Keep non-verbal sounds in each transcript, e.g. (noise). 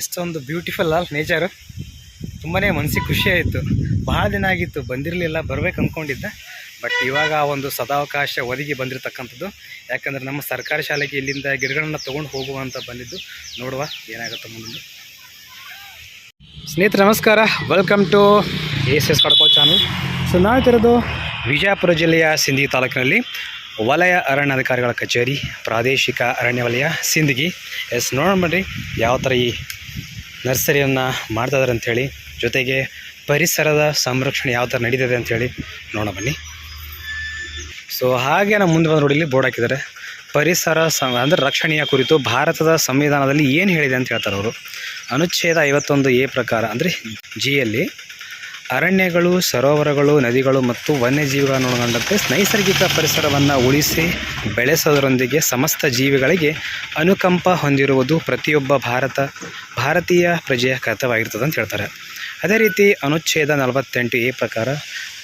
ಎಷ್ಟೊಂದು beautiful all nature ತುಂಬಾ ಮನಸ್ಸಿಗೆ ಖುಷಿ ಆಯಿತು. ಭಾಳ ದಿನ ಆಗಿತ್ತು ಬಂದಿರಲಿಲ್ಲ ಬರಬೇಕು ಅಂದ್ಕೊಂಡಿದ್ದೆ ಬಟ್ ಇವಾಗ ಆ ಒಂದು ಸದಾವಕಾಶ ಒದಗಿ ಬಂದಿರತಕ್ಕಂಥದ್ದು. ಯಾಕಂದರೆ ನಮ್ಮ ಸರ್ಕಾರಿ ಶಾಲೆಗೆ ಇಲ್ಲಿಂದ ಗಿಡಗಳನ್ನು ತೊಗೊಂಡು ಹೋಗುವಂತ ಬಂದಿದ್ದು. ನೋಡುವ ಏನಾಗುತ್ತೆ ಮುಂದೆ. ಸ್ನೇಹಿತರೆ ನಮಸ್ಕಾರ. ವೆಲ್ಕಮ್ ಟು ಎಸ್ ಎಸ್ ಕಡ್ಕೋ ಚಾನಲ್ ಸೊ ನಾವು ತಿರೋದು ವಿಜಯಪುರ ಜಿಲ್ಲೆಯ ಸಿಂಧಿ ತಾಲೂಕಿನಲ್ಲಿ ವಲಯ ಅರಣ್ಯಾಧಿಕಾರಿಗಳ ಕಚೇರಿ ಪ್ರಾದೇಶಿಕ ಅರಣ್ಯ ವಲಯ ಸಿಂದಗಿ. ಎಸ್ ನೋಡೋಣ ಬನ್ರಿ ಯಾವ ಥರ ಈ ನರ್ಸರಿಯನ್ನು ಮಾಡ್ತಾ ಇದಾರೆ ಅಂಥೇಳಿ ಜೊತೆಗೆ ಪರಿಸರದ ಸಂರಕ್ಷಣೆ ಯಾವ ಥರ ನಡೀತದೆ ಅಂಥೇಳಿ ನೋಡೋಣ ಬನ್ನಿ. ಸೊ ಹಾಗೆ ನಾವು ಮುಂದೆ ಬಂದು ನೋಡಿ, ಇಲ್ಲಿ ಬೋರ್ಡ್ ಹಾಕಿದ್ದಾರೆ. ಪರಿಸರ ಸಂ, ಅಂದರೆ ರಕ್ಷಣೆಯ ಕುರಿತು ಭಾರತದ ಸಂವಿಧಾನದಲ್ಲಿ ಏನು ಹೇಳಿದೆ ಅಂತ ಹೇಳ್ತಾರೆ ಅವರು. ಅನುಚ್ಛೇದ ಐವತ್ತೊಂದು ಎ ಪ್ರಕಾರ, ಅಂದರೆ ಜಿಯಲ್ಲಿ ಅರಣ್ಯಗಳು, ಸರೋವರಗಳು, ನದಿಗಳು ಮತ್ತು ವನ್ಯಜೀವಿಗಳನ್ನು ಒಳಗೊಂಡಂತೆ ನೈಸರ್ಗಿಕ ಪರಿಸರವನ್ನು ಉಳಿಸಿ ಬೆಳೆಸೋದರೊಂದಿಗೆ ಸಮಸ್ತ ಜೀವಿಗಳಿಗೆ ಅನುಕಂಪ ಹೊಂದಿರುವುದು ಪ್ರತಿಯೊಬ್ಬ ಭಾರತ, ಭಾರತೀಯ ಪ್ರಜೆಯ ಕರ್ತವ್ಯವಾಗಿರ್ತದೆ ಅಂತ ಹೇಳ್ತಾರೆ. ಅದೇ ರೀತಿ ಅನುಚ್ಛೇದ ನಲವತ್ತೆಂಟು ಎ ಪ್ರಕಾರ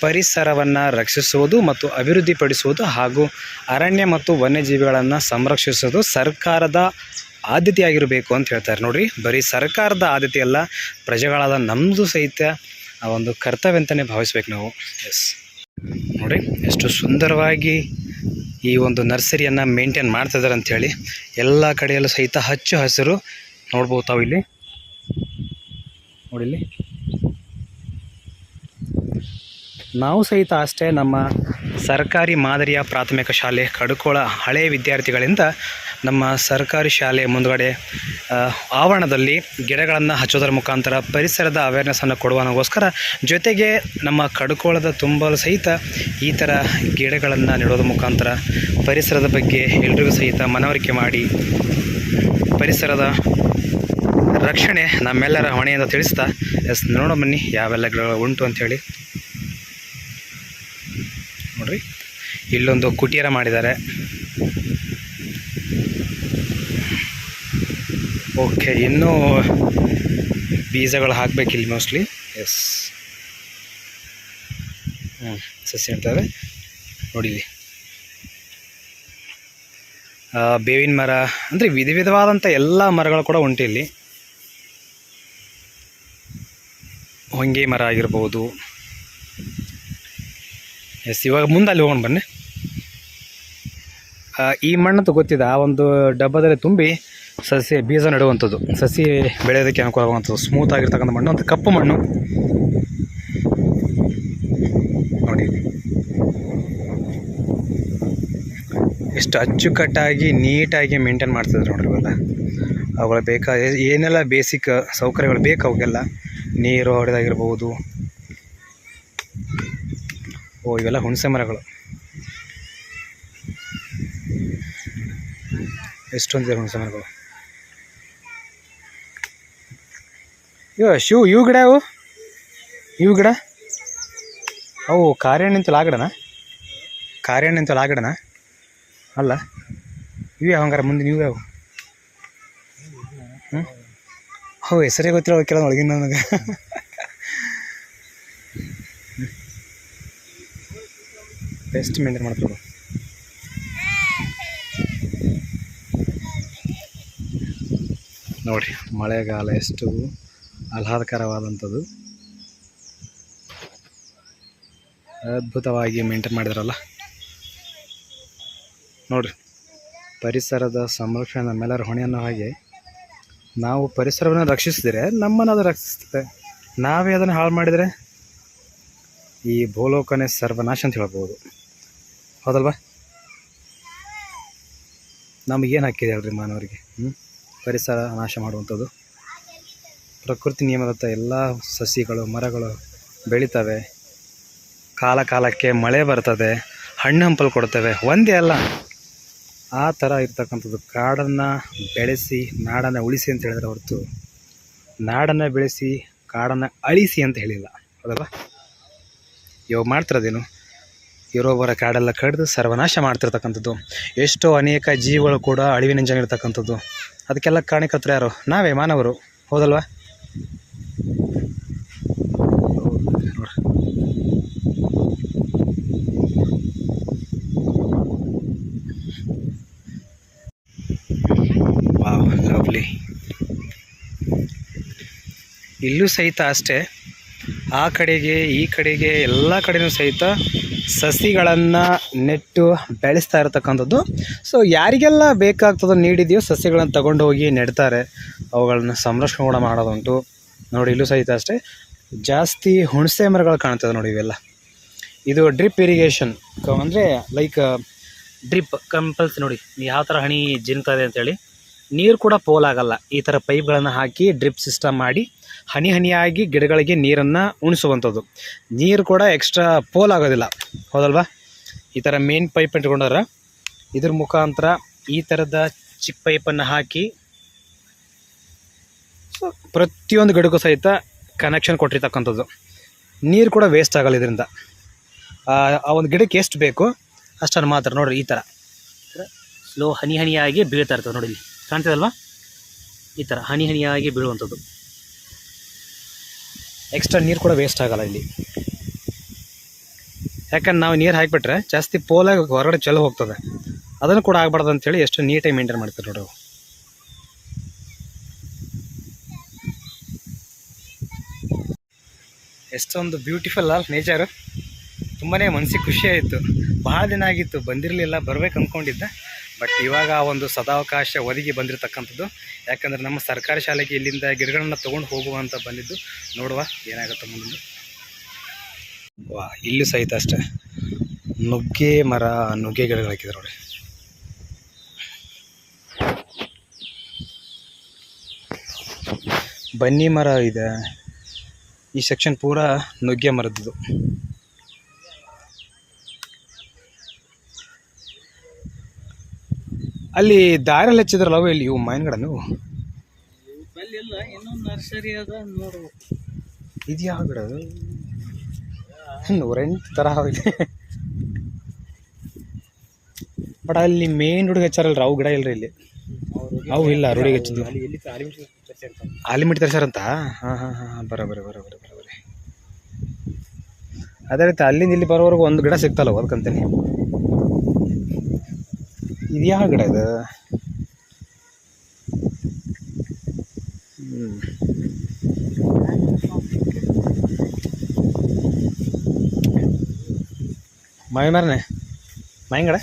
ಪರಿಸರವನ್ನು ರಕ್ಷಿಸುವುದು ಮತ್ತು ಅಭಿವೃದ್ಧಿಪಡಿಸುವುದು ಹಾಗೂ ಅರಣ್ಯ ಮತ್ತು ವನ್ಯಜೀವಿಗಳನ್ನು ಸಂರಕ್ಷಿಸುವುದು ಸರ್ಕಾರದ ಆದ್ಯತೆಯಾಗಿರಬೇಕು ಅಂತ ಹೇಳ್ತಾರೆ. ನೋಡಿರಿ, ಬರೀ ಸರ್ಕಾರದ ಆದ್ಯತೆ ಅಲ್ಲ ಪ್ರಜೆಗಳಾದ ನಮ್ಮದು ಸಹಿತ ಆ ಒಂದು ಕರ್ತವ್ಯ ಅಂತಲೇ ಭಾವಿಸ್ಬೇಕು ನಾವು. ಎಸ್ ನೋಡಿ, ಎಷ್ಟು ಸುಂದರವಾಗಿ ಈ ಒಂದು ನರ್ಸರಿಯನ್ನು ಮೇಂಟೈನ್ ಮಾಡ್ತಿದ್ದಾರೆ ಅಂಥೇಳಿ ಎಲ್ಲ ಕಡೆಯಲ್ಲೂ ಸಹಿತ ಹಚ್ಚು ಹಸಿರು ನೋಡ್ಬೋದು ತಾವು ಇಲ್ಲಿ. ನೋಡಿ ಇಲ್ಲಿ. ನಾವು ಸಹಿತ ಅಷ್ಟೇ ನಮ್ಮ ಸರ್ಕಾರಿ ಮಾದರಿಯ ಪ್ರಾಥಮಿಕ ಶಾಲೆ ಕಡುಕೋಳ ಹಳೆಯ ವಿದ್ಯಾರ್ಥಿಗಳಿಂದ ನಮ್ಮ ಸರ್ಕಾರಿ ಶಾಲೆ ಮುಂದುಗಡೆ ಆವರಣದಲ್ಲಿ ಗಿಡಗಳನ್ನು ಹಚ್ಚೋದರ ಮುಖಾಂತರ ಪರಿಸರದ ಅವೇರ್ನೆಸ್ಸನ್ನು ಕೊಡುವನಗೋಸ್ಕರ ಜೊತೆಗೆ ನಮ್ಮ ಕಡ್ಕೋಳದ ತುಂಬಲು ಸಹಿತ ಈ ಥರ ಗಿಡಗಳನ್ನು ನೆಡೋದ್ರ ಮುಖಾಂತರ ಪರಿಸರದ ಬಗ್ಗೆ ಎಲ್ರಿಗೂ ಸಹಿತ ಮನವರಿಕೆ ಮಾಡಿ ಪರಿಸರದ ರಕ್ಷಣೆ ನಮ್ಮೆಲ್ಲರ ಹೊಣೆಯಿಂದ ತಿಳಿಸ್ತಾ, ಎಸ್ ನೋಡೋ ಬನ್ನಿ ಯಾವೆಲ್ಲ ಗಿಡಗಳು ಉಂಟು ಅಂಥೇಳಿ ನೋಡ್ರಿ, ಇಲ್ಲೊಂದು ಕುಟೀರ ಮಾಡಿದ್ದಾರೆ. ಓಕೆ, ಇನ್ನೂ ಬೀಜಗಳು ಹಾಕ್ಬೇಕು ಇಲ್ಲಿ ಮೋಸ್ಟ್ಲಿ ಎಸ್ ಹ್ಞೂ ಸಸಿ ಅಂತಾರೆ. ನೋಡಿಲಿ. ಬೇವಿನ ಮರ, ಅಂದರೆ ವಿಧ ವಿಧವಾದಂಥ ಎಲ್ಲ ಮರಗಳು ಕೂಡ ಉಂಟು ಇಲ್ಲಿ. ಹೊಂಗೆ ಮರ ಆಗಿರ್ಬೋದು. ಎಸ್ ಇವಾಗ ಮುಂದೆ ಅಲ್ಲಿ ಹೋಗೋಣ ಬನ್ನಿ. ಈ ಮಣ್ಣು ಗೊತ್ತಿದೆ, ಆ ಒಂದು ಡಬ್ಬದಲ್ಲಿ ತುಂಬಿ ಸಸಿ ಬೀಜ ನೆಡುವಂಥದ್ದು. ಸಸಿ ಬೆಳೆಯೋದಕ್ಕೆ ಅನುಕೂಲ ಆಗುವಂಥದ್ದು. ಸ್ಮೂತ್ ಆಗಿರ್ತಕ್ಕಂಥ ಮಣ್ಣು ಒಂದು ಕಪ್ಪು ಮಣ್ಣು. ನೋಡಿ. ಎಷ್ಟು ಅಚ್ಚುಕಟ್ಟಾಗಿ, ನೀಟಾಗಿ ಮೇಂಟೈನ್ ಮಾಡ್ತಿದ್ರು ನೋಡಿರಿ ಇವೆಲ್ಲ. ಅವುಗಳ ಬೇಕಾ, ಏನೆಲ್ಲ ಬೇಸಿಕ್ ಸೌಕರ್ಯಗಳು ಬೇಕು ಅವಕ್ಕೆಲ್ಲ ನೀರು ಹೊಡೆದಾಗಿರ್ಬೋದು. ಓ, ಇವೆಲ್ಲ ಹುಣಸೆ ಮರಗಳು. ಎಷ್ಟೊಂದಿದೆ ಹುಣಸೆ ಮರಗಳು? ಇವ ಶಿವ್, ಇವು ಗಿಡ ಅವು? ಇವು ಗಿಡ? ಅವು ಕಾರ್ಯಾಣ ನಿಂತಲ್ಲ ಆ ಗಿಡನಾ? ಕಾರ್ಯಣ್ಣ ಅಂತಲ್ಲ ಆ ಗಿಡನಾ? ಅಲ್ಲ, ಇವೆ ಹಂಗಾರ ಮುಂದೆ ನೀವು ಯಾವ ಹ್ಞೂ ಹೋ ಹೆಸರೇ ಗೊತ್ತಿಲ್ಲ ಕೆಲವು ಒಳಗಿನ ನನಗೆ. ಬೆಸ್ಟ್ ಮೇಂಟೈನ್ ಮಾಡ್ತಾರೆ ನೋಡಿ ಮಳೆಗಾಲ ಎಷ್ಟು ಆಹ್ಲಾದಕರವಾದಂಥದ್ದು. ಅದ್ಭುತವಾಗಿ ಮೇಂಟೈನ್ ಮಾಡಿದ್ರಲ್ಲ. ನೋಡ್ರಿ, ಪರಿಸರದ ಸಂರಕ್ಷಣೆ ನಮ್ಮೆಲ್ಲರ ಹೊಣೆ ಅನ್ನೋ ಹಾಗೆ, ನಾವು ಪರಿಸರವನ್ನು ರಕ್ಷಿಸಿದರೆ ನಮ್ಮನ್ನು ಅದು ರಕ್ಷಿಸ್ತದೆ ನಾವೇ ಅದನ್ನು ಹಾಳು ಮಾಡಿದರೆ ಈ ಭೂಲೋಕನೇ ಸರ್ವನಾಶ ಅಂತ ಹೇಳ್ಬೋದು. ಹೌದಲ್ವಾ? ನಮಗೇನು ಹಾಕಿದೆ ಹೇಳ್ರಿ ಮಾನವರಿಗೆ ಹ್ಞೂ ಪರಿಸರ ನಾಶ ಮಾಡುವಂಥದ್ದು. ಪ್ರಕೃತಿ ನಿಯಮದತ್ತ ಎಲ್ಲ ಸಸಿಗಳು, ಮರಗಳು ಬೆಳಿತವೆ. ಕಾಲ ಕಾಲಕ್ಕೆ ಮಳೆ ಬರ್ತದೆ, ಹಣ್ಣು ಹಂಪಲು ಕೊಡ್ತವೆ. ಒಂದೇ ಅಲ್ಲ. ಆ ಥರ ಇರ್ತಕ್ಕಂಥದ್ದು ಕಾಡನ್ನು ಬೆಳೆಸಿ, ನಾಡನ್ನು ಉಳಿಸಿ ಅಂತ ಹೇಳಿದ್ರೆ ಹೊರತು ನಾಡನ್ನು ಬೆಳೆಸಿ, ಕಾಡನ್ನು ಅಳಿಸಿ ಅಂತ ಹೇಳಿಲ್ಲ. ಹೌದಲ್ಲ ಇವಾಗ ಮಾಡ್ತಿರೋದೇನು? ಇರೋಬರ ಕಾಡೆಲ್ಲ ಕಡಿದು ಸರ್ವನಾಶ ಮಾಡ್ತಿರ್ತಕ್ಕಂಥದ್ದು. ಎಷ್ಟೋ ಅನೇಕ ಜೀವಿಗಳು ಕೂಡ ಅಳಿವಿನಂಜಾಗಿರ್ತಕ್ಕಂಥದ್ದು ಅದಕ್ಕೆಲ್ಲ ಕಾರಣಕರ್ತರು ಯಾರು? ನಾವೇ ಮಾನವರು. ಹೌದಲ್ವಾ? ಇಲ್ಲೂ ಸಹಿತ ಅಷ್ಟೇ. ಆ ಕಡೆಗೆ, ಈ ಕಡೆಗೆ ಎಲ್ಲ ಕಡೆನೂ ಸಹಿತ ಸಸಿಗಳನ್ನು ನೆಟ್ಟು ಬೆಳೆಸ್ತಾ ಇರತಕ್ಕಂಥದ್ದು. ಸೊ ಯಾರಿಗೆಲ್ಲ ಬೇಕಾಗ್ತದೋ, ನೀಡಿದೆಯೋ ಸಸಿಗಳನ್ನು ತಗೊಂಡು ಹೋಗಿ ನೆಡ್ತಾರೆ. ಅವುಗಳನ್ನ ಸಂರಕ್ಷಣೆ ಕೂಡ ಮಾಡೋದುಂಟು. ನೋಡಿ ಇಲ್ಲೂ ಸಹಿತ ಅಷ್ಟೇ. ಜಾಸ್ತಿ ಹುಣಸೆ ಮರಗಳು ಕಾಣ್ತದೆ ನೋಡಿ ಇವೆಲ್ಲ. ಇದು ಡ್ರಿಪ್ ಇರಿಗೇಷನ್. ಅಂದರೆ ಲೈಕ್ ಡ್ರಿಪ್ ಕಂಪಲ್ಸ್ ನೋಡಿ ಯಾವ ಥರ ಹನಿ ಜಿನ್ತದೆ ಅಂತೇಳಿ. ನೀರು ಕೂಡ ಪೋಲಾಗಲ್ಲ ಈ ಥರ ಪೈಪ್ಗಳನ್ನು ಹಾಕಿ ಡ್ರಿಪ್ ಸಿಸ್ಟಮ್ ಮಾಡಿ ಹನಿ ಹನಿಯಾಗಿ ಗಿಡಗಳಿಗೆ ನೀರನ್ನು ಉಣಿಸುವಂಥದ್ದು. ನೀರು ಕೂಡ ಎಕ್ಸ್ಟ್ರಾ ಪೋಲ್ ಆಗೋದಿಲ್ಲ. ಹೌದಲ್ವಾ? ಈ ಥರ ಮೇನ್ ಪೈಪ್ ಇಟ್ಕೊಂಡಾರ ಇದ್ರ ಮುಖಾಂತರ ಈ ಥರದ ಚಿಕ್ಕ ಪೈಪನ್ನು ಹಾಕಿ ಪ್ರತಿಯೊಂದು ಗಿಡಕ್ಕೂ ಸಹಿತ ಕನೆಕ್ಷನ್ ಕೊಟ್ಟಿರ್ತಕ್ಕಂಥದ್ದು. ನೀರು ಕೂಡ ವೇಸ್ಟ್ ಆಗಲ್ಲ ಇದರಿಂದ. ಆ ಒಂದು ಗಿಡಕ್ಕೆ ಎಷ್ಟು ಬೇಕು ಅಷ್ಟನ್ನು ಮಾತ್ರ ನೋಡಿರಿ ಈ ಥರ ಸ್ಲೋ ಹನಿ ಹನಿಯಾಗಿ ಬೀಳ್ತಾ ಇರ್ತದೆ ನೋಡಿ ಇಲ್ಲಿ. ಕಾಣ್ತದಲ್ವಾ? ಈ ಥರ ಹನಿ ಹನಿಯಾಗಿ ಬೀಳುವಂಥದ್ದು. ಎಕ್ಸ್ಟ್ರಾ ನೀರು ಕೂಡ ವೇಸ್ಟ್ ಆಗಲ್ಲ ಇಲ್ಲಿ. ಯಾಕಂದ್ರೆ ನಾವು ನೀರು ಹಾಕಿಬಿಟ್ರೆ ಜಾಸ್ತಿ ಪೋಲಾಗಿ ಹೊರಗಡೆ ಚೆಲ್ಲ ಹೋಗ್ತದೆ. ಅದನ್ನು ಕೂಡ ಆಗಬಾರ್ದು ಅಂತೇಳಿ ಎಷ್ಟು ನೀಟಾಗಿ ಮೇಂಟೈನ್ ಮಾಡ್ತಾರೆ ನೋಡಿ ಎಷ್ಟೊಂದು ಬ್ಯೂಟಿಫುಲ್ ಆಲ್ ನೇಚರು ತುಂಬಾ ಮನಸ್ಸಿಗೆ ಆಯಿತು. ಭಾಳ ದಿನ ಆಗಿತ್ತು, ಬಂದಿರಲಿಲ್ಲ, ಬರಬೇಕು ಅಂದ್ಕೊಂಡಿದ್ದೆ ಬಟ್ ಇವಾಗ ಆ ಒಂದು ಸದಾವಕಾಶ ಒದಗಿ ಬಂದಿರತಕ್ಕಂಥದ್ದು. ಯಾಕಂದರೆ ನಮ್ಮ ಸರ್ಕಾರಿ ಶಾಲೆಗೆ ಇಲ್ಲಿಂದ ಗಿಡಗಳನ್ನು ತೊಗೊಂಡು ಹೋಗುವಂತ ಬಂದಿದ್ದು. ನೋಡುವ ಏನಾಗುತ್ತೆ ಮುಂದೆ. ವಾ, ಇಲ್ಲೂ ಸಹಿತ ಅಷ್ಟೇ. ನುಗ್ಗೆ ಮರ, ನುಗ್ಗೆ ಗಿಡಗಳು ಹಾಕಿದ್ರು ನೋಡಿ. ಬನ್ನಿ ಮರ ಇದೆ. ಈ ಸೆಕ್ಷನ್ ಪೂರ ನುಗ್ಗೆ ಮರದ್ದು ಅಲ್ಲಿ ದಾರಲ್ಲಿ ಹಚ್ಚಿದ್ರಲ್ಲ ಅವು ಇಲ್ಲಿ ಇವು ಮಾವಿನ ನೀವು ಇಲ್ಲ ಇನ್ನೊಂದು ನರ್ಸರಿ ಅದ ನೋಡು ಇದು ಯಾವ ಗಿಡ ನೂರೆಂಟು ಥರ ಇದೆ. ಬಟ್ ಅಲ್ಲಿ ಮೇನ್ ಹುಡುಗ ಹಚ್ಚಾರಲ್ರಿ ಅವು ಗಿಡ ಇಲ್ರಿ ಇಲ್ಲಿ. ಅವು ಇಲ್ಲ ರೂಢಿಗೆ ಹಚ್ಚಿದ್ದು ಆಲಿಮಿಟ್ ತರಿಸಾರಂತ ಹಾಂ ಹಾಂ ಹಾಂ ಬರ ಬರ ಬರ ಬರ ಬರ ಬರ. ಅದೇ ರೀತಿ ಅಲ್ಲಿಂದ ಇಲ್ಲಿ ಬರೋವರೆಗೂ ಒಂದು ಗಿಡ ಸಿಗ್ತಲ್ಲ ಅದಕ್ಕಂತೇನೆ ಇದು ಯಾವ ಗಿಡ ಇದು. ಮಾವಿ ಮರನೆ ಮಾಯಂಗಡ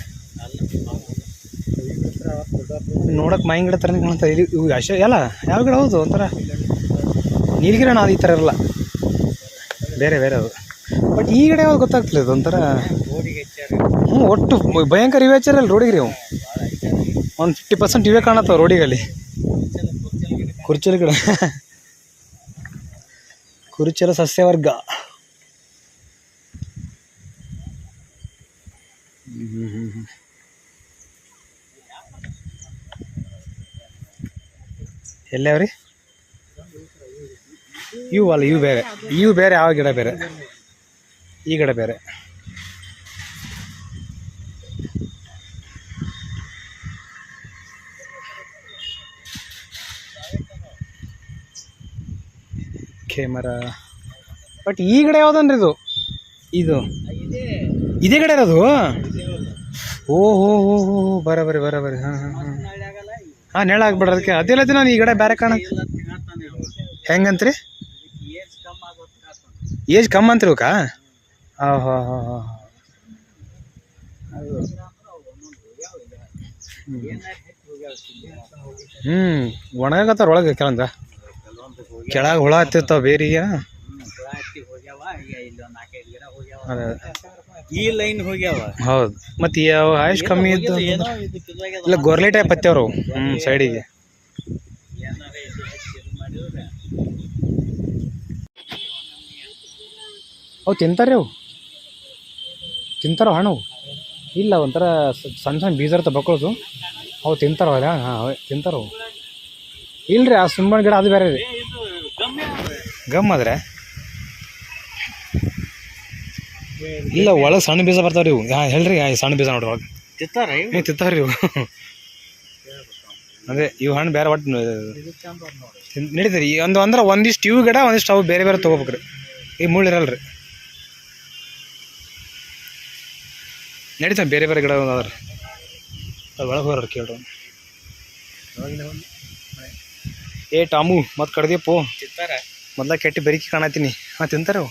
ಗಿಡ ನೋಡಕ್ ಮೈನ್ ಗಿಡ ತರ ಅಶ ಎಲ್ಲ, ಯಾವ ಗಿಡ ಹೌದು ಒಂಥರ? ನೀಲಗಿರಿ ಅದು ಈ ಥರ ಇರಲ್ಲ. ಬೇರೆ ಬೇರೆ ಅದು. ಬಟ್ ಈ ಗಿಡ ಯಾವ್ದು ಗೊತ್ತಾಗ್ತಿಲ್ಲ ಇದು ಒಂಥರ? ಹ್ಞೂ ಒಟ್ಟು ಭಯಂಕರ ಇವೇ ಅಲ್ಲಿ ರೋಡಿಗೆ ರೀ ಅವು ಒಂದು ಫಿಫ್ಟಿ ಪರ್ಸೆಂಟ್ ಇವೇ ಕಾಣತ್ತವ ರೋಡಿಗಲ್ಲಿ. ಕುರ್ಚಲ ಗಿಡ. ಕುರುಚಲ ಸಸ್ಯವರ್ಗ. ಹ್ಞೂ ಹ್ಞೂ ಹ್ಮ್. ಎಲ್ಲವ್ರಿ ಇವು ಅಲ್ಲ, ಇವು ಬೇರೆ. ಇವು ಬೇರೆ ಯಾವ ಗಿಡ ಬೇರೆ. ಈ ಗಿಡ ಬೇರೆ. ಕ್ಯಾಮರಾ ಬಟ್ ಈ ಗಿಡ ಯಾವ್ದನ್ರಿ ಇದು? ಇದು. ಇದೆ ಗಿಡ ಇರೋದು? ಓ, ಹೋ ಹೋ ಹೋ ಬರ, ಬರಿ, ಬರ. ಹಾಂ ಹಾಂ ಹಾಂ. ಹಾಂ ನೆಳ ಆಗ್ಬಿಡ್ರಿ ಅದಕ್ಕೆ. ಅದಿಲ್ಲ ನಾನು ಈ ಕಡೆ ಬೇರೆ ಕಾಣ ಹೆಂಗಂತ್ರಿ? ಏಜ್ ಕಮ್ಮಿ ಅಂತ್ರಿ ಅವಕ್ಕ ಹಾಂ ಹಾಂ ಹಾಂ ಹಾಂ ಹ್ಞೂ ಒಣಗಾಕತ್ತಾರ ಒಳಗೆ ಕೆಳಗೆ. ಹುಳ ಹತ್ತಿರ್ತಾವ ಬೇರಿಗೆ. ಅದೇ. ಈ ಲೈನ್ ಹೋಗ್ಯಾವ. ಹೌದು. ಮತ್ತು ಯಾವ ಆಯುಷ್ ಕಮ್ಮಿ ಇದ್ದು ಏನೋ ಇದಕ್ಕೆ ಇದಾಗ್ಯದ ಇಲ್ಲ ಗೊರ್ಲೆ ಟೈಪ್ ಹತ್ತವ್ರು ಹ್ಞೂ ಸೈಡಿಗೆ ಏನಾರ ಇದು ಹಚ್ಚಿ ಇದು ಮಾಡಿದ್ರೆ. ಅವು ತಿಂತಾರೆ ಅವು. ತಿಂತಾರೋ ಹಣ್ಣು ಇಲ್ಲ ಒಂಥರ ಸ- ಸಣ್ಣ ಸಣ್ಣ ಬೀಜ ಇರ್ತಾವೆ ಬಕ್ಕಳದು. ಅವು ತಿಂತಾರೋ ಅಲ್ಲ ಹಾಂ ಅವೇ ತಿಂತಾರೋ ಇಲ್ರಿ ಆ ಸುಮ್ಮನೆ ಗಿಡ ಅದು ಬೇರೆ ರೀ ಇದು ಗಮ್ಮಿ ಗಮ್ ಆದ್ರೆ? ಇಲ್ಲ ಒಳಗೆ ಸಣ್ಣ ಬೀಜ ಬರ್ತಾವ್ರಿ ಇವು. ಹಾಂ ಹೇಳ್ರಿ ಸಣ್ಣ ಬೀಜ ನೋಡ್ರಿ ಒಳಗೆ. ತಿಂತಾರ ಹ್ಞೂ ತಿಂತಾವ್ರಿ ಇವು. ಅದೇ ಇವು ಹಣ್ಣು ಬೇರೆ ಒಟ್ಟು ನಡೀತೀರಿ ಒಂದು ಅಂದ್ರೆ ಒಂದಿಷ್ಟು ಇವು ಗಿಡ ಒಂದಿಷ್ಟು ಅವು ಬೇರೆ ಬೇರೆ ತೊಗೋಬೇಕ್ರಿ. ಈ ಮುಳ್ಳು ಇರಲ್ರಿ. ರೀ ನಡೀತಾವೆ ಬೇರೆ ಬೇರೆ ಗಿಡ ಅದ್ರ ಅದು ಒಳಗೆ ಹೋಗ್ರಿ ಕೇಳ್ರಿ ಏ ಟಾಮು ಮತ್ತೆ ಕಡ್ದಿಪ್ಪು ತಿಂತಾರೆ? ಮೊದ್ಲ ಕೆಟ್ಟಿ ಬೆರಿಕಿ ಕಾಣತೀನಿ ಹಾಂ ತಿಂತಾರೆ ಅವು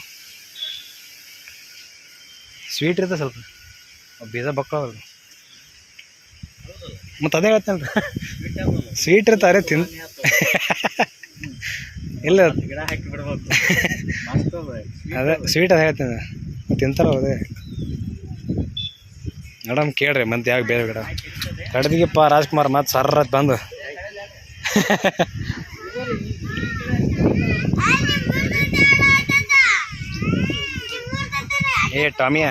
ಸ್ವೀಟ್ ಇರ್ತದೆ ಸ್ವಲ್ಪ. ಬೀಜ ಬಕ್ಕಳ ಮತ್ತು ಅದೇ ಹೇಳ್ತೇನೆ ಸ್ವೀಟ್ ಇರ್ತಾರೆ ತಿನ್ ಇಲ್ಲ. ಅದೇ ಸ್ವೀಟ್ ಅದೇ ಹೇಳ್ತೇನೆ. ತಿಂತಾರ ಅದೇ. ಮೇಡಮ್ ಕೇಳ್ರಿ ಮತ್ತೆ ಯಾಕೆ ಬೇರೆ ಗಿಡ ಕಡ್ದಿಗೆಪ್ಪ ರಾಜ್ಕುಮಾರ್ ಮತ್ತೆ ಸರ್ರತ್ ಬಂದು. ಏ ಟಾಮಿಯ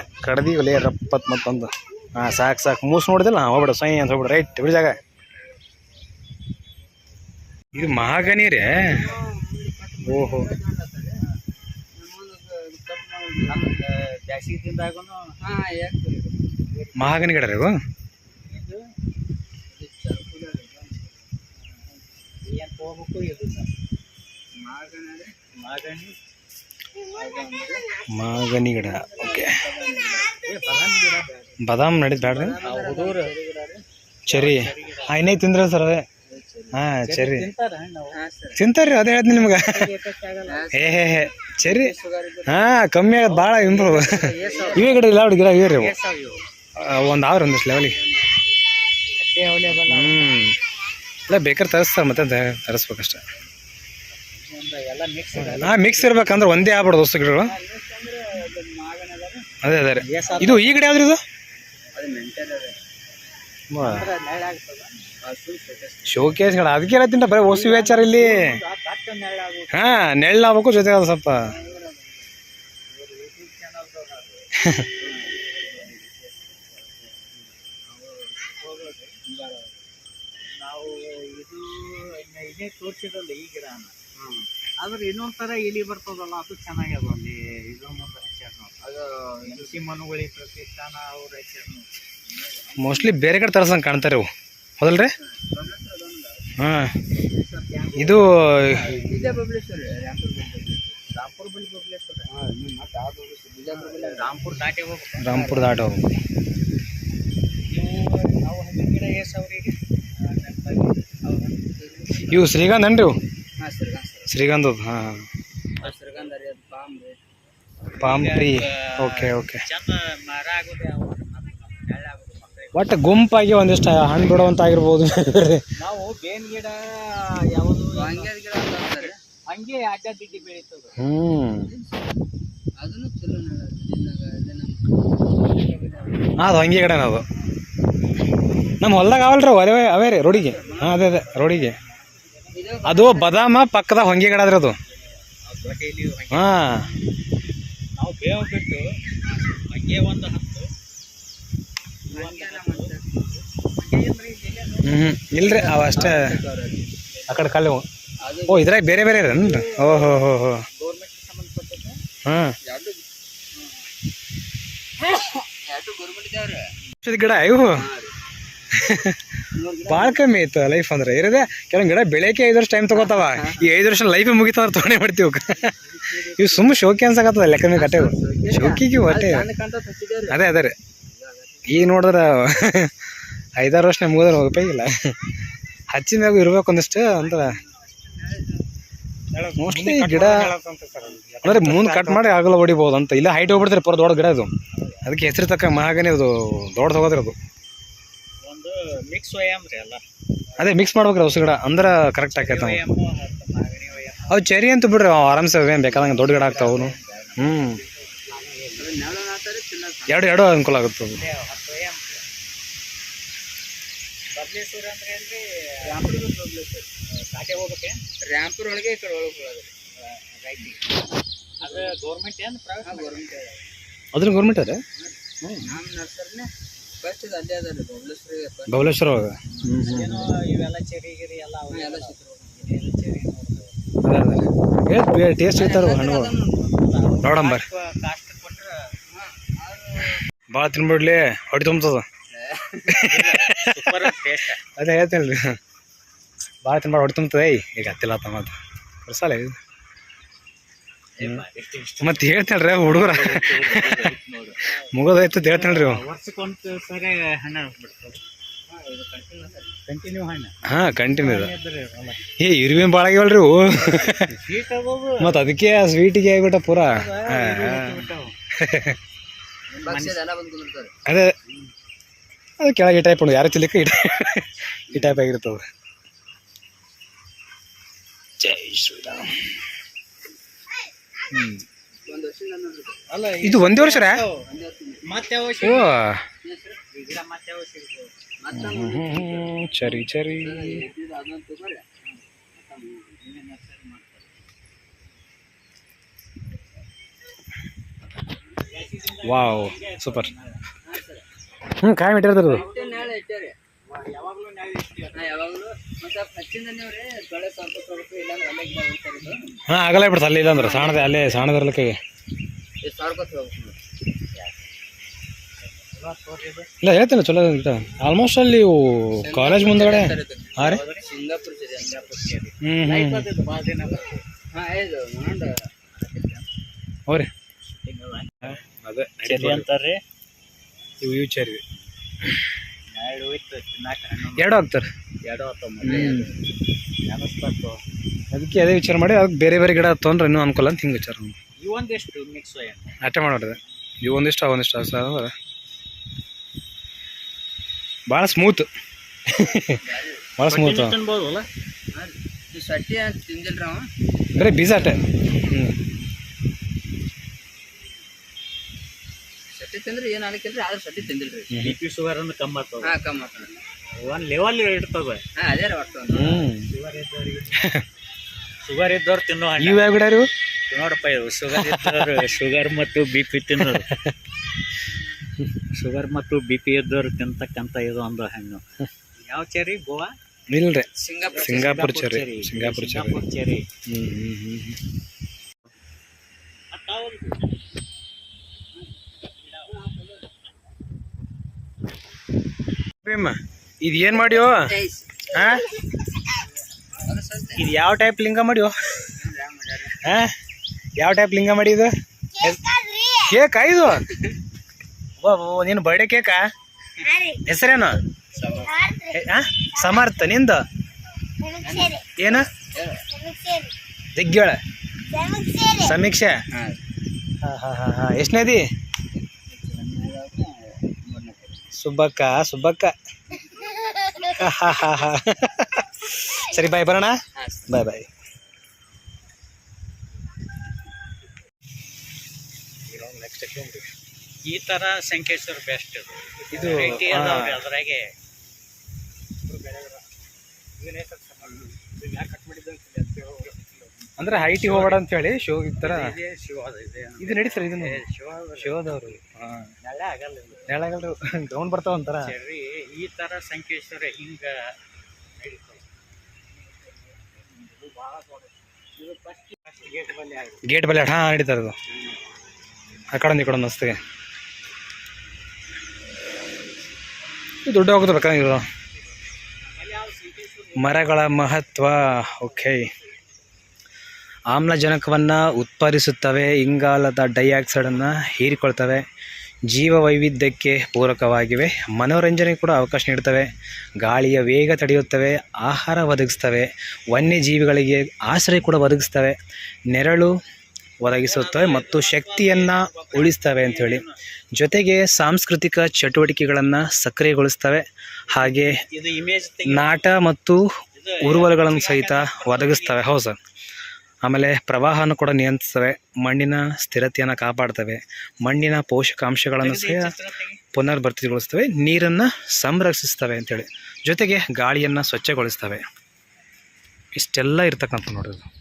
ಲೇ ರಪ್ಪತ್ ಮತ್ತೊಂದು ಹಾಂ ಸಾಕು ಸಾಕು. ಮೂಸ್ ನೋಡಿದಿಲ್ಲ? ಹಾಂ ಹೋಗ್ಬಿಡು ಸೈ ಅಂತ ಹೋಗ್ಬಿಡು. ರೈಟ್ ಬಿಡಿ ಜಾಗ. ಇದು ಮಹಾಗನಿ ರೀ ಓಹೋ. ಮಹಾಗನಿ ಗಿಡ ರೀ ಏನ್ ತಗೋಬೇಕು? ಇದು ಮಾಗಣಿ ಮಾಗಣಿ ಮಾಗನಿ ಗಿಡ ಓಕೆ. ಬದಾಮಿ ನಡೀತು ಬ್ಯಾಡ್ರಿ? ಚರಿ. ಐನೇ ತಿಂದ್ರ ಸರ್ ಅದೇ. ಹಾಂ, ಚರಿ. ತಿಂತಾರ್ರಿ, ಅದೇ ಹೇಳ್ತೀನಿ ನಿಮ್ಗೆ. ಏ ಹೇ ಹೇ. ಚರಿ. ಹಾಂ, ಕಮ್ಮಿ ಆಗೋದು ಭಾಳ ಇಂಪ್ರೂವ್ ಇವೇ ಗಿಡ ಇಲ್ಲ ಗಿಡ, ಇವೇ ರೀ ಒಂದು ಆವ್ರ ಒಂದಷ್ಟು ಲೆವೆಲಿಗೆ ಹ್ಞೂ ಇಲ್ಲ ಬೇಕಾದ್ರೆ ತರಿಸ್ತಾರೆ ಮತ್ತೆ ತರಿಸ್ಬೇಕಷ್ಟೆ. ಎಲ್ಲ ಮಿಕ್ಸ್ ಇರ್ಬೇಕಂದ್ರೆ ಒಂದೇ ಆಗ್ಬಿಡ್ದು ಹೊಸ ಗಿಡಗಳು. ಅದೇ ಅದೇ. ರೀ. ಇದು ಈ ಗಿಡ ಯಾವ್ದು ಇದು? ಅದು ಮೆಂಟಲ್ ಅದ. ನೆಳ ಆಗ್ತದ? ಶೋಕೇಸ್ ಗಿಡ. ಅದಕ್ಕೆ ಹೇಳ್ತೀನಿ ಬರೀ ಹೊಸ ವಿಚಾರ ಇಲ್ಲಿ. ಹಾ ನೆಳ್ಳಾಗ್ಬೇಕು ಜೊತೆಗೆ ಅದು ಸ್ವಲ್ಪ. ನಾವು ಇದು ಈ ಗಿಡನ. ಆದ್ರೆ ಇನ್ನೊಂದ್ ತರ ಇಲಿ ಬರ್ತದಲ್ಲ ಅದು ಚೆನ್ನಾಗ್ಯದ ಅಲ್ಲಿ. ಇದೊಂದು ಮುಂದೆ ಹಚ್ಚಾರ ಅದು ಮನುಗಳಿ ಪ್ರತಿಷ್ಠಾನ ಅವ್ರ ಹಚ್ಚಾರ ಮೋಸ್ಟ್ಲಿ ಬೇರೆ ಕಡೆ ತರಸಂಗೆ ಕಾಣ್ತಾರೆ ಇವು. ಹೌದಲ್ರಿ? ಹಾಂ. ಇದು ಇದೇ ಬಬಲೇಶ್ವರ ರಾಂಪುರ ಬಳಿ ಬಬಲೇಶ್ವರ ರಾಂಪುರ ದಾಟಿ ಹೋಗ್ಬೇಕು. ರಾಂಪುರ ದಾಟ ಹೋಗ್ಬೇಕು. ಇವು ನಾವು ಹಣ್ಣಿನ ಗಿಡ ಎಷ್ಟು ಅವ್ರಿಗೆ. ಇವು ಶ್ರೀಗಂಧ ಅನ್ರಿ ಇವು? ಹಾಂ ಶ್ರೀಗಂಧ ಶ್ರೀಗಂಧದ ಹಾಂ. ಶ್ರೀಗಂಧ ರೀ ಅದು ಪಾಮ್ ರೀ. Palm tree okay okay. ಮರ ಮಕ್ಕಳಿಗೆ ಒಟ್ಟು ಗುಂಪಾಗಿ ಒಂದಿಷ್ಟು ಹಣ್ಣು ಬಿಡುವಂತ ಆಗಿರ್ಬೋದು. ನಾವು ಬೇನ್ ಗಿಡ ಯಾವುದು ಹಂಗೆ ಗಿಡ ಅಂತಾರೆ. ಹಂಗೆ ಅಡ್ಡದಿಡ್ಡಿ ಬೆಳೀತದ. ಹ್ಞೂ ಅದನ್ನು ಚಲೋ ಅದು ಹಂಗೆ ಗಿಡನ ಅದು ನಮ್ಮ ಹೊಲ್ದಾಗ ಅವಲ್ರಿ ಅವೇ ಅವೇ ರೀ ರೋಡಿಗೆ ಹಾಂ ಅದೇ ಅದೇ ರೋಡಿಗೆ ಅದು ಬದಾಮ ಪಕ್ಕದ ಹೊಂಗೆ ಗಿಡ ಅದ್ರಿ ಅದು. ಹಾಂ. ನಾವು ಬೇವು ಬಿಟ್ಟು ಹಂಗೆ ಒಂದು ಹತ್ತು ಹ್ಞೂ ಇಲ್ರಿ ಅವ ಅಷ್ಟೇ. ಆ ಕಡೆ ಕಲ್ಲು ಓ ಇದ್ರಾಗ ಬೇರೆ ಬೇರೆ ಇರನ್ರಿ ಓ ಹೋ ಹೋ ಹೋ. ಹಾಂ. ಗಿಡ ಇವು ಭಾಳ ಕಮ್ಮಿ ಇತ್ತು ಲೈಫ್ ಅಂದ್ರೆ. ಇರದೆ ಕೆಲವೊಂದು ಗಿಡ ಬೆಳಗ್ಗೆ ಐದು ವರ್ಷ ಟೈಮ್ ತಗೋತಾವ. ಈ ಐದು ವರ್ಷ ಲೈಫ್ ಮುಗಿತಾವ ತೊಗೊಂಡೇ ಮಾಡ್ತೀವಿ. (laughs) ಇವು ಸುಮ್ಮ ಶೋಕಿ ಅನ್ಸಕತ್ತದ ಲೆಕ್ಕ ಕಟ್ಟೆ ಶೋಕಿಗೆ ಹೊಟ್ಟೆ. ಅದೇ ಅದೇ ರೀ. ಈಗ ನೋಡಿದ್ರೆ (laughs) ಐದಾರು ವರ್ಷ ಮುಗಿದ್ರೆ ಉಪಯೋಗಿಲ್ಲ (laughs) ಹಚ್ಚಿದ ಮ್ಯಾಗ ಇರ್ಬೇಕು ಒಂದಿಷ್ಟು ಅಂತ ಮೋಸ್ಟ್ಲಿ ಗಿಡ ಅಂದ್ರೆ ಮುಂದೆ ಕಟ್ ಮಾಡಿ ಆಗಲ್ಲ, ಹೊಡಿಬೋದು ಅಂತ. ಇಲ್ಲ ಹೈಟ್ ಹೋಗ್ಬಿಡ್ತಾರೆ ಪರ ದೊಡ್ಡ ಗಿಡ ಅದು ಅದಕ್ಕೆ ಹೆಸರು ತಕ್ಕ ಮಹಾಗನೇ ಅದು ದೊಡ್ಡದು ಹೋಗೋದ್ರದು. ಮಿಕ್ಸ್ ವಯಾಮ್ ರೀ ಅಲ್ಲ ಅದೇ ಮಿಕ್ಸ್ ಮಾಡ್ಬೇಕ್ರಿ ಹೊಸ ಗಿಡ ಅಂದ್ರೆ ಕರೆಕ್ಟ್ ಆಕೈತೆ ಮತ್ತು ಮಾಗಣಿ ವಯಾಮ್ ಅವು ಚೆರಿ ಅಂತ ಬಿಡ್ರಿ ಅವು ಆರಾಮ್ಸೆ ಏನು ಬೇಕಾದಂಗೆ ದೊಡ್ಡ ಗಿಡ ಆಗ್ತಾವ ಅವನು. ಹ್ಞೂ ಎರಡು ಎರಡು ಅನುಕೂಲ ಆಗುತ್ತೆ ಅದು ಹತ್ತು ವಯಾಮ್ ಬಬ್ಲೇಶ್ವರ ಅಂದ್ರೆ ಏನ್ರಿ? ರಾಂಪುರ ಬಬ್ಲೇಶ್ವರ ಕಾಟೆ ಹೋಗ್ಬೇಕೆ ರಾಂಪುರ ಒಳಗೆ ಈ ಕಡೆ ಒಳಗೆ ರೈಟ್ ಅದು ಗೌರ್ಮೆಂಟ್ ಏನು ಪ್ರೈವೇಟ್ ಗೌರ್ಮೆಂಟ್ ಅದ್ರ ಗೌರ್ಮೆಂಟ್ ಅದೇ? ನಮ್ಮ ನರ್ಸರಿನೇ? ಫಸ್ಟ್ ಅಲ್ಲೇ ಅದ ರೀ ಬಬ್ಲೇಶ್ವರ ಬಬಲೇಶ್ವರ ಒಳಗೆ? ಏನೋ ಇವೆಲ್ಲ ಚೆರಿ ಗಿರಿ ಎಲ್ಲ ಅವು ಎಲ್ಲ ಚಿತ್ರ ಎಲ್ಲ ಚೆರಿ ಅದೇ ಅದೇ. ಟೇಸ್ಟ್ ಇರ್ತಾರ ಹಣ್ಣುಗಳು. ನೋಡಂಬರ್. ಕಾಸ್ಟ್ ಕೊಟ್ರೆ ಭಾಳ ತಿನ್ಬಿಡ್ಲಿ ಹೊಟ್ಟೆ ತುಂಬತದ. ಸೂಪರ್ ಟೇಸ್ಟ್ ಅದೇ ಹೇಳ್ತೇನೆ ರೀ ಭಾಳ ತಿನ್ಬಾರ್ದು ಹೊಡಿ ತುಂಬ್ತದೆ. ಏಯ್ ಈಗ ಹತ್ತಿಲ್ಲ ತಮ್ಮ ಇದು. ಮತ್ತೆ ಹೇಳ್ತಾಳ್ರಿ ಹುಡುಗರ. ಮುಗೋದಾಯ್ತು ಹೇಳ್ತೇಳ್ರಿ ಹಾ ಕಂಟಿನ್ಯೂ ಹಣ್ಣು ಹಾಂ ಕಂಟಿನ್ಯೂ ಇದೆ. ಏ ಇರುವಿನ ಭಾಳ ಆಗ್ಯಾವಲ್ರಿ ಇವು ಮತ್ತು ಅದಕ್ಕೆ ಸ್ವೀಟಿಗೆ ಆಗ್ಬಿಟ್ಟ ಪೂರ. ಅದೇ ಅದು ಕೆಳಗೆ ಈ ಟೈಪ್ ಉಂಟು. ಯಾರು ತಿಲಿಕ್ಕೆ ಈ ಟೈಪ್ ಆಗಿರ್ತದೆ ಜೈ ಶ್ರೀರಾಮ್. ಇದು ಒಂದೇ ವರ್ಷ ಓ. ಚರಿ ಚರಿ ವಾವ್ ಸೂಪರ್. ಹ್ಞೂ ಕಾಯಿ ಮಿಟ್ಟಿರ್ತದೆ ಯಾವಾಗಲೂ ಆಗಲೇ ಬಿಡ್ತ ಯಾವಾಗಲೂ ಮತ್ತೆ ಹಚ್ಚಿಂದನೇ ಬೆಳೆ ಸ್ವಲ್ಪ ಸ್ವಲ್ಪ ಇಲ್ಲಾಂದ್ರೆ ಅಲ್ಲೇ ಗಿಡ ಉಳ್ತಾರೆ ಇದು ಹಾಂ ಆಗಲ್ಲ ಬಿಡ್ತು ಅಲ್ಲಿ ಇಲ್ಲಂದ್ರೆ. ಸಾಣದ ಅಲ್ಲೇ ಸಾಣದಿರ್ಲಿಕ್ಕೆ ಹೋಗ್ಬೇಕು ಇಲ್ಲ ಹೇಳ್ತೇನೆ ಚಲೋ ಆಲ್ಮೋಸ್ಟ್ ಅಲ್ಲಿ ಇವು ಕಾಲೇಜ್ ಮುಂದಗಡೆ. ಹಾಂ ರೀ? ಸಿಂಗಾಪುರ್ ಸಿರಿ ಸಿಂಗಾಪುರ್ ಸೇರಿ. ಹ್ಞೂ ಹ್ಞೂ ಲೈಫ್ ಅದು ಹಾಂ ಇದು. ನೋಡ ಅಂತಾರೆ. ಇವು ಇವು ಚರಿ ಎರಡು ಹೋಯ್ತು ತಿನ್ನಾಕ ನೆನಸ್ಬೇಕು. ಅದಕ್ಕೆ ಅದೇ ವಿಚಾರ ಮಾಡಿ ಅದಕ್ಕೆ ಬೇರೆ ಬೇರೆ ಗಿಡ ತೊಗೊಂಡ್ರೆ ಇನ್ನೂ ಅನುಕೂಲ ಅಂತ ಹಿಂಗೆ ವಿಚಾರ ಮಾಡಿ. ಇವೊಂದಿಷ್ಟು ಮಿಕ್ಸ್ ಅಷ್ಟೇ ಮಾಡೋದು. ಇವು ಒಂದಿಷ್ಟು ಆ ಒಂದಿಷ್ಟು ಅಂದ್ರೆ ಭಾಳ ಸ್ಮೂತ್ ಭಾಳ ಸ್ಮೂತ್ ತಿನ್ಬೋದಲ್ಲ? ಈ ಸಟ್ಟಿ ಅಂತ ತಿಂದಿಲ್ರಿ ಅವ. ಬರೀ ಬೀಜ ಅಟ್ಟೆ ಹ್ಞೂ ತಿಂದ್ರೆ ಏನು ಆಗಕ್ಕಿಲ್ರಿ ಆದ್ರೆ ಸಟ್ಟಿ ತಿಂದಿಲ್ರಿ. ಬಿ ಪಿ ಶುಗರ್ ಅನ್ನು ಕಮ್ಮಿ ಆಗ್ತದೆ. ಹಾಂ ಕಮ್ಮಿ ಆಗ್ತದೆ. ಒಂದು ಲೆವೆಲ್ ಇರ್ತದೆ. ಹಾಂ ಅದೇ ರೀ ಒಟ್ಟು ಶುಗರ್ ಇದ್ದವ್ರು ತಿನ್ನೋ ಹಣ್ಣು ಇವು ಯಾವ ಗಿಡ ರೀ ನೋಡಪ್ಪ ಇವು ಶುಗರ್ ಇದ್ದವ್ರು ಶುಗರ್ ಮತ್ತು ಬಿ ಪಿ ತಿನ್ನೋರು. ಶುಗರ್ ಮತ್ತು ಬಿ ಪಿ ಇದ್ದವ್ರು ತಿಂತಕ್ಕಂಥ ಇದು ಒಂದು ಹಣ್ಣು. ಯಾವ ಚೇರಿ ಗೋವಾ? ಇಲ್ರಿ. Singapore Singapore cherry. Singapore cherry. ಹ್ಮ್ ಹ್ಞೂ ಹ್ಞೂ ಹ್ಞೂ ಪ್ರೇಮ ಇದು ಏನು ಮಾಡ್ಯೋ? ಹಾಂ ಇದು ಯಾವ ಟೈಪ್ ಲಿಂಗ ಮಾಡ್ಯೋ? ಹಾಂ ಯಾವ ಟೈಪ್ ಲಿಂಗ ಮಾಡಿದ ಕೇಕಾ ಇದು ನಿನ್ನ ಬರ್ಡೇ ಕೇಕಾ? ಹೆಸರೇನು? ಸಮರ್ಥ ನಿಂದು? ಏನು? ಜಗ್ಗೇಳ ಸಮೀಕ್ಷೆ. ಹಾಂ. ಹಾಂ ಹಾಂ ಹಾಂ ಹಾಂ. ಎಷ್ಟನೇದಿ ಸುಬ್ಬಕ್ಕ ಸುಬ್ಬಕ್ಕ. (laughs) ಸರಿ ಬಾಯ್ ಬರೋಣ? ಬಾಯ್ ಬಾಯ್ ಈ ತರ ಸಂಕೇಶ್ವರ ಬೆಸ್ಟ್ ಇದು. ಅದ್ರಾಗೆ ಅಂದ್ರೆ ಹೈಟಿಗೆ ಹೋಗಬೇಡ ಅಂತ ಹೇಳಿ ಶೋ ಈ ಥರ ಇದೇ ಶಿವ ಇದು ಇದು ನಡೀತಾರೆ ಇದನ್ನು ಶಿವ ಶೋದವರು ಹಾಂ ನೆಳೆ ಆಗಲ್ಲ ಇದು. ಹೇಳಾಗಲ್ರಿ ಗೌನ್ ಬರ್ತಾವ ಅಂತಾರ. ಈ ತರ ಸಂಕೇಶ್ವರ ಹಿಂಗ ಗೇಟ್ ಬಲ್ಲಿ ಹಾ ಗೇಟ್ ಬಲ್ಲಿ ಹಾಂ ನಡೀತಾರೆ ಅದು. ಆ ಕಡೆ ಒಂದು ಈ ಕಡೆ ಒಂದು ಮಸ್ತಿಗೆ. ಇದು ದುಡ್ಡು ಹೋಗುತ್ತೆ ಮರಗಳ ಮಹತ್ವ ಓಕೆ. ಆಮ್ಲಜನಕವನ್ನು ಉತ್ಪಾದಿಸುತ್ತವೆ ಇಂಗಾಲದ ಡೈಆಕ್ಸೈಡನ್ನು ಹೀರಿಕೊಳ್ತವೆ. ಜೀವ ವೈವಿಧ್ಯಕ್ಕೆ ಪೂರಕವಾಗಿವೆ. ಮನೋರಂಜನೆ ಕೂಡ ಅವಕಾಶ ನೀಡ್ತವೆ ಗಾಳಿಯ ವೇಗ ತಡೆಯುತ್ತವೆ. ಆಹಾರ ಒದಗಿಸ್ತವೆ ವನ್ಯಜೀವಿಗಳಿಗೆ ಆಶ್ರಯ ಕೂಡ ಒದಗಿಸ್ತವೆ ನೆರಳು ಒದಗಿಸುತ್ತವೆ ಮತ್ತು ಶಕ್ತಿಯನ್ನು ಉಳಿಸ್ತವೆ ಅಂಥೇಳಿ ಜೊತೆಗೆ ಸಾಂಸ್ಕೃತಿಕ ಚಟುವಟಿಕೆಗಳನ್ನು ಸಕ್ರಿಯಗೊಳಿಸ್ತವೆ ಹಾಗೆ ನಾಟ ಮತ್ತು ಉರುವಲುಗಳನ್ನು ಸಹಿತ ಒದಗಿಸ್ತವೆ ಹೌದು ಸರ್. ಆಮೇಲೆ ಪ್ರವಾಹನ ಕೂಡ ನಿಯಂತ್ರಿಸ್ತವೆ ಮಣ್ಣಿನ ಸ್ಥಿರತೆಯನ್ನು ಕಾಪಾಡ್ತವೆ ಮಣ್ಣಿನ ಪೋಷಕಾಂಶಗಳನ್ನು ಸಹ ಪುನರ್ಭರ್ತಿಗೊಳಿಸ್ತವೆ ನೀರನ್ನು ಸಂರಕ್ಷಿಸ್ತವೆ ಅಂತೇಳಿ. ಜೊತೆಗೆ ಗಾಳಿಯನ್ನು ಸ್ವಚ್ಛಗೊಳಿಸ್ತವೆ. ಇಷ್ಟೆಲ್ಲ ಇರ್ತಕ್ಕಂಥ ನೋಡೋದು